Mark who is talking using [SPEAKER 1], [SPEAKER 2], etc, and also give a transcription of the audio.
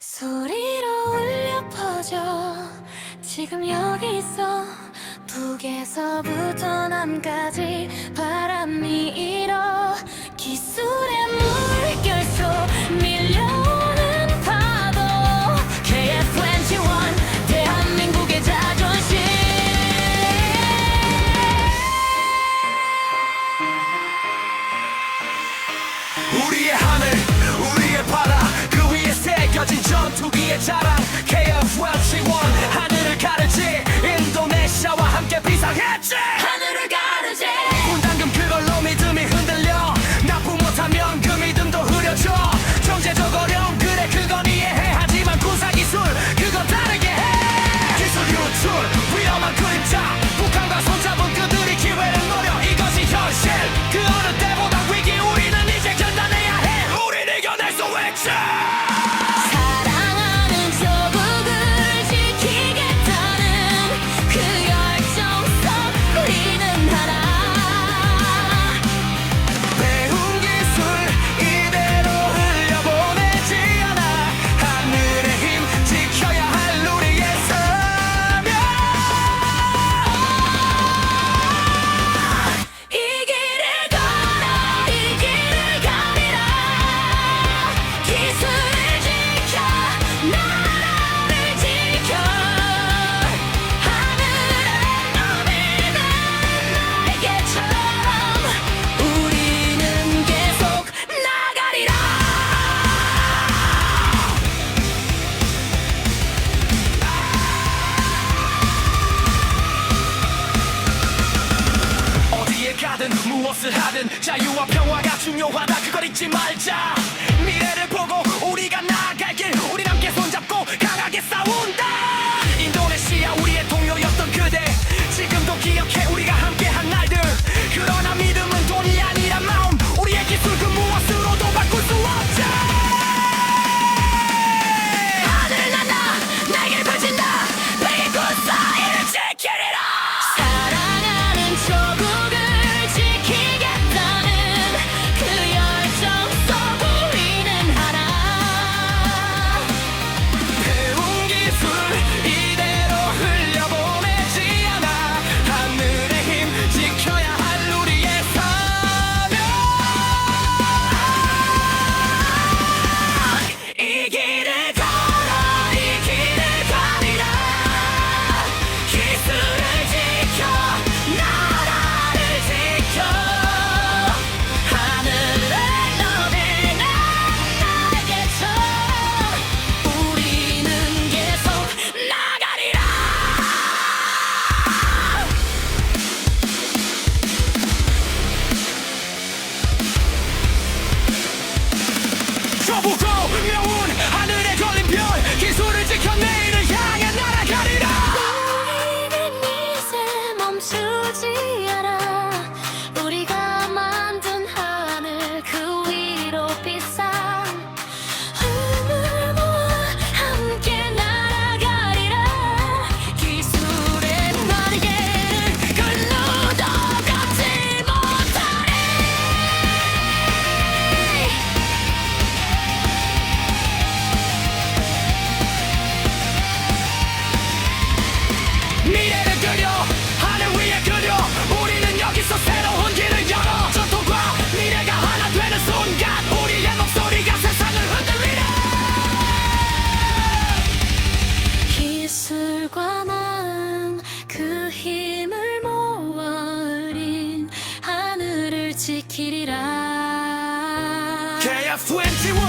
[SPEAKER 1] 소리로 울려 퍼져. 지금 여기 있어 북에서부터 남까지 바람이 일어. 기술의 물결 속 밀려
[SPEAKER 2] 우리의 하늘 전투기의 자랑 KF1 C1 하늘을 가르지 인도네시아와 함께 비상해. 무엇을 하든 자유와 평화가 중요하다. 그걸 잊지 말자. 21